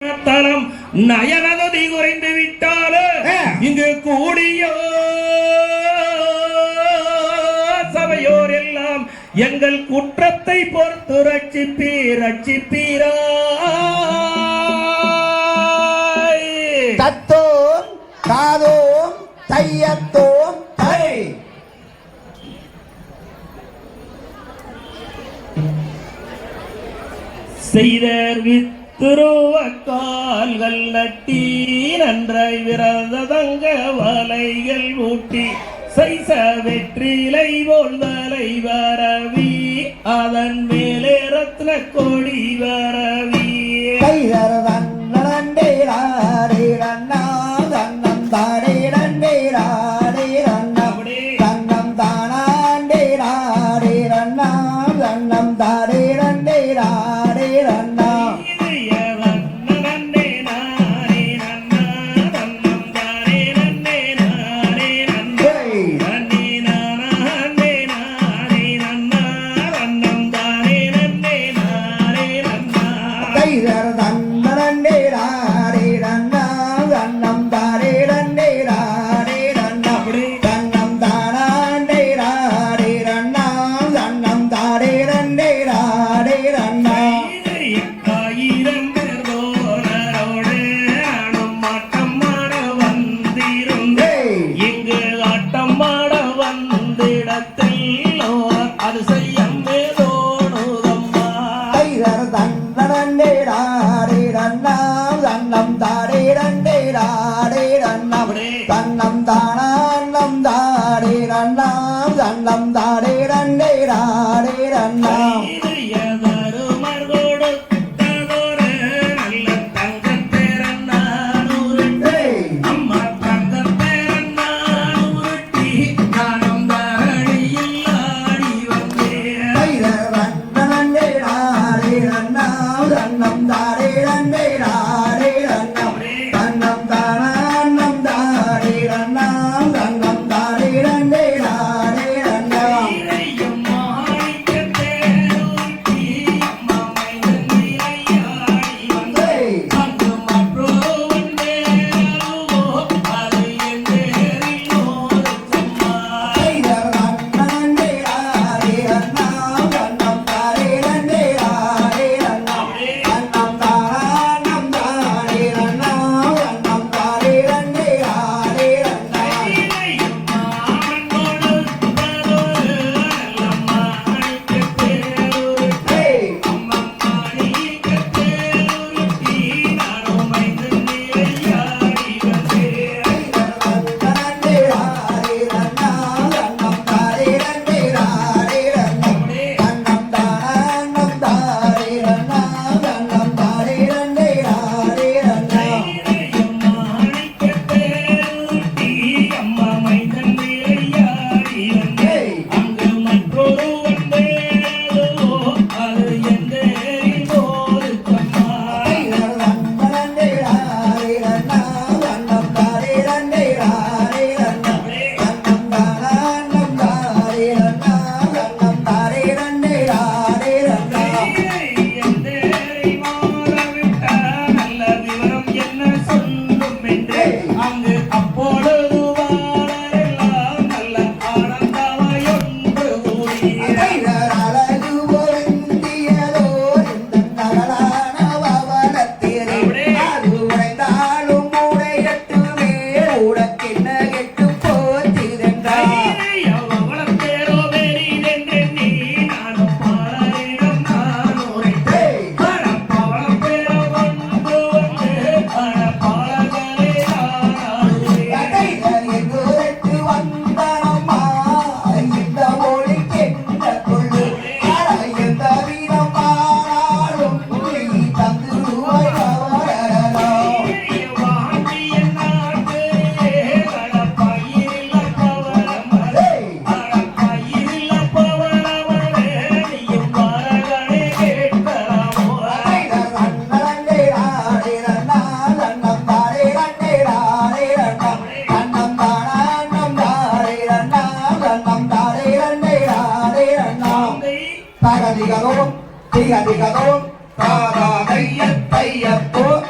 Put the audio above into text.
தளம் நயனதி குறைந்து விட்டாலே இங்கு கூடிய சபையோர் எல்லாம் எங்கள் குற்றத்தை பொறுத்து ரட்சிப்பீ ரட்சிப்பீரா? தத்தோம் தாதோம் தையத்தோம் செய்தர் வித் திருவக்கால்கள் நட்டி நன்றை விரதங்க வலைகள் ஊட்டி செய்ச வெற்றிலை போல் தலை வரவி அதன் மேலே ரத்ன கொடி வரவி இடத்தில் அது செய்யம் மேலோடுதம்மா தன்னடேடாரேடன்னாம் தன்னம் தாரேடண்டேடாரேடன்னாம் தன்னம் தானம் தாரேடன்னாம் தன்னம் தாரேடண்டேடாரேடன்னாம் diga, diga, diga, diga, diga, diga,